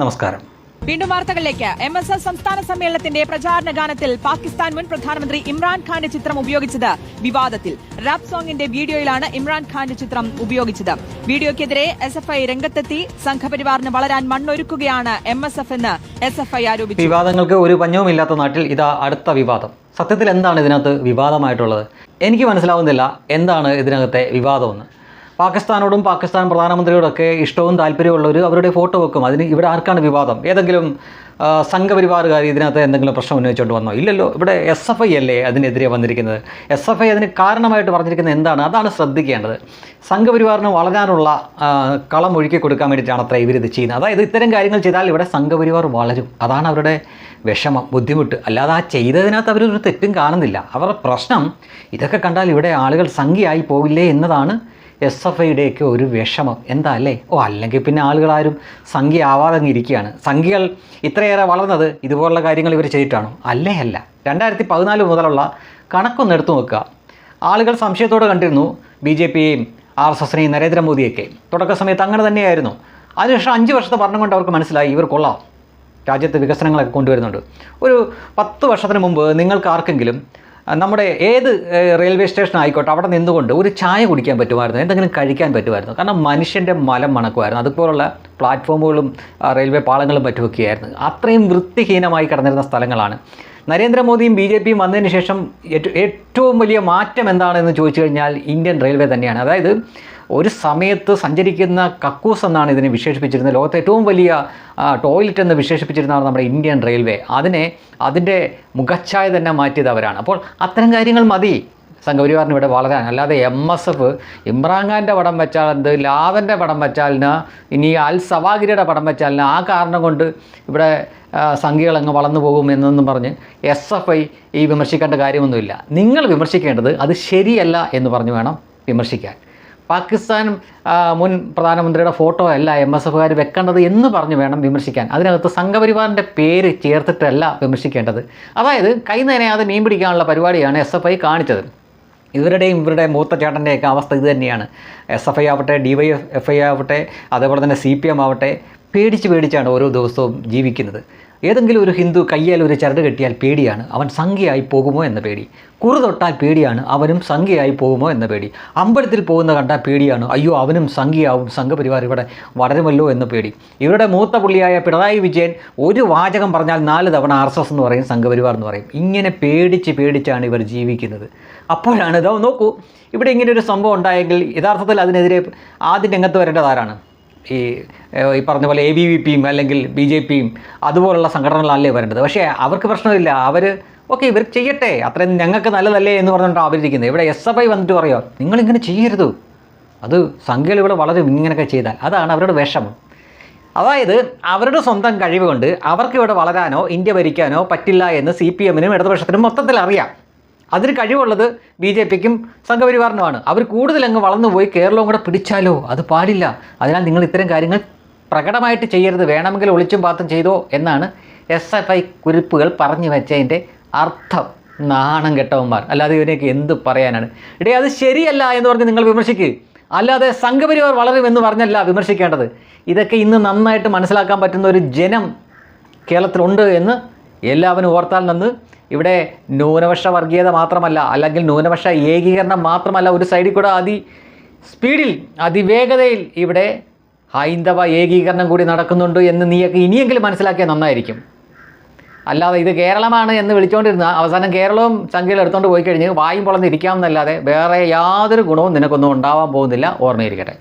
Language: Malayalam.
നമസ്കാരം. വീണ്ടും വാർത്തകളിലേക്ക്. എം എസ് എസ് സംസ്ഥാന സമ്മേളനത്തിന്റെ പ്രചാരണ ഗാനത്തിൽ പാകിസ്ഥാൻ മുൻ പ്രധാനമന്ത്രി ഇമ്രാൻഖാന്റെ ചിത്രം ഉപയോഗിച്ചത് വിവാദത്തിൽ. റാപ്പ് സോങ്ങിന്റെ വീഡിയോയിലാണ് ഇമ്രാൻഖാന്റെ ചിത്രം ഉപയോഗിച്ചത്. വീഡിയോയ്ക്കെതിരെ എസ് എഫ് ഐ രംഗത്തെത്തി സംഘപരിവാറിന് വളരാൻ മണ്ണൊരുക്കുകയാണ് എം എസ് എഫ് എന്ന് എസ് എഫ് ഐ ആരോപിച്ചു. വിവാദങ്ങൾക്ക് ഒരു പഞ്ഞവുമില്ലാത്ത നാട്ടിൽ ഇതാ അടുത്ത വിവാദം. സത്യത്തിൽ എന്താണ് ഇതിനകത്ത് വിവാദമായിട്ടുള്ളത്? എനിക്ക് മനസ്സിലാവുന്നില്ല എന്താണ് ഇതിനകത്തെ വിവാദമെന്ന്. പാകിസ്ഥാനോടും പാകിസ്ഥാൻ പ്രധാനമന്ത്രിയോടൊക്കെ ഇഷ്ടവും താല്പര്യമുള്ളവർ അവരുടെ ഫോട്ടോ വെക്കും. അതിന് ഇവിടെ ആർക്കാണ് വിവാദം? ഏതെങ്കിലും സംഘപരിവാറുകാർ ഇതിനകത്ത് എന്തെങ്കിലും പ്രശ്നം ഉന്നയിച്ചുകൊണ്ട് വന്നോ? ഇല്ലല്ലോ. ഇവിടെ എസ് എഫ് ഐ അല്ലേ അതിനെതിരെ വന്നിരിക്കുന്നത്? എസ് എഫ് ഐ അതിന് കാരണമായിട്ട് പറഞ്ഞിരിക്കുന്നത് എന്താണ്? അതാണ് ശ്രദ്ധിക്കേണ്ടത്. സംഘപരിവാറിന് വളരാനുള്ള കളം ഒഴുക്കി കൊടുക്കാൻ വേണ്ടിയിട്ടാണ് അത്ര ഇവരിത് ചെയ്യുന്നത്. അതായത് ഇത്തരം കാര്യങ്ങൾ ചെയ്താൽ ഇവിടെ സംഘപരിവാർ വളരും. അതാണ് അവരുടെ വിഷമം ബുദ്ധിമുട്ട്. അല്ലാതെ ആ ചെയ്തതിനകത്ത് അവരൊരു തെറ്റും കാണുന്നില്ല. അവരുടെ പ്രശ്നം ഇതൊക്കെ കണ്ടാൽ ഇവിടെ ആളുകൾ സംഖ്യയായി പോകില്ലേ എന്നതാണ് എസ് എഫ് ഐയുടെയൊക്കെ ഒരു വിഷമം. എന്താ അല്ലേ? ഓ അല്ലെങ്കിൽ പിന്നെ ആളുകളാരും സംഖ്യ ആവാതെ ഇരിക്കുകയാണ്. സംഖ്യകൾ ഇത്രയേറെ വളർന്നത് ഇതുപോലുള്ള കാര്യങ്ങൾ ഇവർ ചെയ്തിട്ടാണോ. അല്ലേ അല്ല. രണ്ടായിരത്തി പതിനാല് മുതലുള്ള കണക്കൊന്ന് എടുത്തു നോക്കുക. ആളുകൾ സംശയത്തോടെ കണ്ടിരുന്നു ബി ജെ പിയെയും ആർ എസ് എസിനെയും നരേന്ദ്രമോദിയൊക്കെ. തുടക്ക സമയത്ത് അങ്ങനെ തന്നെയായിരുന്നു. അതിനുശേഷം അഞ്ച് വർഷത്തെ ഭരണം കൊണ്ട് അവർക്ക് മനസ്സിലായി ഇവർ കൊള്ളാം. രാജ്യത്ത് വികസനങ്ങളൊക്കെ കൊണ്ടുവരുന്നുണ്ട്. ഒരു പത്ത് വർഷത്തിന് മുമ്പ് നിങ്ങൾക്ക് ആർക്കെങ്കിലും നമ്മുടെ ഏത് റെയിൽവേ സ്റ്റേഷൻ ആയിക്കോട്ടെ അവിടെ നിന്നുകൊണ്ട് ഒരു ചായ കുടിക്കാൻ പറ്റുമായിരുന്നു എന്തെങ്കിലും കഴിക്കാൻ പറ്റുമായിരുന്നു. കാരണം മനുഷ്യന്റെ മലം മണക്കുമായിരുന്നു അതുപോലുള്ള പ്ലാറ്റ്ഫോമുകളും റെയിൽവേ പാളങ്ങളും മറ്റുമൊക്കെയായിരുന്നു. അത്രയും വൃത്തിഹീനമായി കിടന്നിരുന്ന സ്ഥലങ്ങളാണ്. നരേന്ദ്രമോദിയും ബി ജെ പിയും വന്നതിന് ശേഷം ഏറ്റവും വലിയ മാറ്റം എന്താണെന്ന് ചോദിച്ചു കഴിഞ്ഞാൽ ഇന്ത്യൻ റെയിൽവേ തന്നെയാണ്. അതായത് ഒരു സമയത്ത് സഞ്ചരിക്കുന്ന കക്കൂസ് എന്നാണ് ഇതിനെ വിശേഷിപ്പിച്ചിരുന്നത്. ലോകത്തെ ഏറ്റവും വലിയ ടോയ്ലറ്റ് എന്ന് വിശേഷിപ്പിച്ചിരുന്നതാണ് നമ്മുടെ ഇന്ത്യൻ റെയിൽവേ. അതിനെ അതിന്റെ മുഖച്ഛായ തന്നെ മാറ്റിയത് അവരാണ്. അപ്പോൾ അത്തരം കാര്യങ്ങൾ മതി. സംഘപരിവാറിന് ഇവിടെ വളരാൻ അല്ലാതെ എം എസ് എഫ് ഇമ്രാൻഖാന്റെ പടം വെച്ചാൽ എന്ത് ലാവന്റെ പടം വെച്ചാലിന് ഇനി അൽ സവാഗിരിയുടെ പടം വെച്ചാലിന് ആ കാരണം കൊണ്ട് ഇവിടെ അങ്ങ് വളർന്നു പോകും എന്നൊന്നും പറഞ്ഞ് എസ് എഫ് ഐ ഈ വിമർശിക്കേണ്ട കാര്യമൊന്നുമില്ല. നിങ്ങൾ വിമർശിക്കേണ്ടത് അത് ശരിയല്ല എന്ന് പറഞ്ഞു വേണം വിമർശിക്കാൻ. പാകിസ്ഥാൻ മുൻ പ്രധാനമന്ത്രിയുടെ ഫോട്ടോ അല്ല എം എസ് എഫുകാർ വെക്കേണ്ടത് എന്ന് പറഞ്ഞ് വേണം വിമർശിക്കാൻ. അതിനകത്ത് സംഘപരിവാറിന്റെ പേര് ചേർത്തിട്ടല്ല വിമർശിക്കേണ്ടത്. അതായത് കൈ നനയാതെ മീൻ പിടിക്കാനുള്ള പരിപാടിയാണ് എസ് എഫ് ഐ കാണിച്ചത്. ഇവരുടെയും ഇവരുടെ മൂത്ത ചേട്ടന്റെയൊക്കെ അവസ്ഥ ഇത് തന്നെയാണ്. എസ് എഫ് ഐ ആവട്ടെ ഡി വൈ എഫ് ഐ ആവട്ടെ അതേപോലെ തന്നെ സി പി എം ആവട്ടെ പേടിച്ച് പേടിച്ചാണ് ഓരോ ദിവസവും ജീവിക്കുന്നത്. ഏതെങ്കിലും ഒരു ഹിന്ദു കയ്യാൽ ഒരു ചരട് കെട്ടിയാൽ പേടിയാണ് അവൻ സംഖ്യയായി പോകുമോ എന്ന പേടി. കുറു തൊട്ടാൽ പേടിയാണ് അവനും സംഖ്യയായി പോകുമോ എന്ന പേടി. അമ്പലത്തിൽ പോകുന്ന കണ്ടാൽ പേടിയാണ് അയ്യോ അവനും സംഖ്യയാവും സംഘപരിവാർ ഇവിടെ വളരുമല്ലോ എന്ന പേടി. ഇവരുടെ മൂത്ത പുള്ളിയായ പിണറായി വിജയൻ ഒരു വാചകം പറഞ്ഞാൽ നാല് തവണ ആർ എസ് എസ് എന്ന് പറയും സംഘപരിവാർ എന്ന് പറയും. ഇങ്ങനെ പേടിച്ച് പേടിച്ചാണ് ഇവർ ജീവിക്കുന്നത്. അപ്പോഴാണ് ഇതോ നോക്കൂ ഇവിടെ ഇങ്ങനെ ഒരു സംഭവം ഉണ്ടായെങ്കിൽ യഥാർത്ഥത്തിൽ അതിനെതിരെ ആദ്യം രംഗത്ത് വരേണ്ടത് ആരാണ്? ഈ ഈ പറഞ്ഞ പോലെ എ ബി വി പിയും അല്ലെങ്കിൽ ബി ജെ പിയും അതുപോലുള്ള സംഘടനകളല്ലേ വരേണ്ടത്? പക്ഷേ അവർക്ക് പ്രശ്നമില്ല. അവർ ഓക്കെ ഇവർ ചെയ്യട്ടെ. അത്രയും ഞങ്ങൾക്ക് നല്ലതല്ലേ എന്ന് പറഞ്ഞിട്ടാണ് അവരിരിക്കുന്നത്. ഇവിടെ എസ് എഫ് ഐ വന്നിട്ട് പറയുമോ നിങ്ങളിങ്ങനെ ചെയ്യരുത്. അത് സംഖ്യകൾ ഇവിടെ വളരെ ഇങ്ങനെയൊക്കെ ചെയ്താൽ. അതാണ് അവരുടെ വിഷമം. അതായത് അവരുടെ സ്വന്തം കഴിവ് കൊണ്ട് അവർക്ക് ഇവിടെ വളരാനോ ഇന്ത്യ ഭരിക്കാനോ പറ്റില്ല എന്ന് സി പി എമ്മിനും ഇടതുപക്ഷത്തിനും മൊത്തത്തിൽ അറിയാം. അതിന് കഴിവുള്ളത് ബി ജെ പിക്കും സംഘപരിവാറിനുമാണ്. അവർ കൂടുതലങ്ങ് വളർന്നു പോയി കേരളവും കൂടെ പിടിച്ചാലോ? അത് പാടില്ല. അതിനാൽ നിങ്ങൾ ഇത്തരം കാര്യങ്ങൾ പ്രകടമായിട്ട് ചെയ്യരുത്. വേണമെങ്കിൽ ഒളിച്ചും പാത്തും ചെയ്തോ എന്നാണ് എസ് എഫ് ഐ കുറിപ്പുകൾ പറഞ്ഞു വെച്ചതിന്റെ അർത്ഥം. നാണം കെട്ടവന്മാർ. അല്ലാതെ ഇവനെയൊക്കെ എന്ത് പറയാനാണ്? ഇടേ അത് ശരിയല്ല എന്ന് പറഞ്ഞ് നിങ്ങൾ വിമർശിക്കുക അല്ലാതെ സംഘപരിവാർ വളരുമെന്ന് പറഞ്ഞല്ല വിമർശിക്കേണ്ടത്. ഇതൊക്കെ ഇന്ന് നന്നായിട്ട് മനസ്സിലാക്കാൻ പറ്റുന്ന ഒരു ജനം കേരളത്തിലുണ്ട് എന്ന് എല്ലാവരും ഓർത്താൽ നിന്ന് ഇവിടെ ന്യൂനപക്ഷ വർഗീയത മാത്രമല്ല അല്ലെങ്കിൽ ന്യൂനപക്ഷ ഏകീകരണം മാത്രമല്ല ഒരു സൈഡിൽ കൂടെ അതി സ്പീഡിൽ അതിവേഗതയിൽ ഇവിടെ ഹൈന്ദവ ഏകീകരണം കൂടി നടക്കുന്നുണ്ട് എന്ന് നീയൊക്കെ ഇനിയെങ്കിലും മനസ്സിലാക്കിയാൽ നന്നായിരിക്കും. അല്ലാതെ ഇത് കേരളമാണ് എന്ന് വിളിച്ചുകൊണ്ടിരുന്ന അവസാനം കേരളവും സംഖ്യയിൽ എടുത്തുകൊണ്ട് പോയി കഴിഞ്ഞ് വായും പൊളന്നിരിക്കാമെന്നല്ലാതെ വേറെ യാതൊരു ഗുണവും നിനക്കൊന്നും ഉണ്ടാവാൻ പോകുന്നില്ല. ഓർമ്മയിരിക്കട്ടെ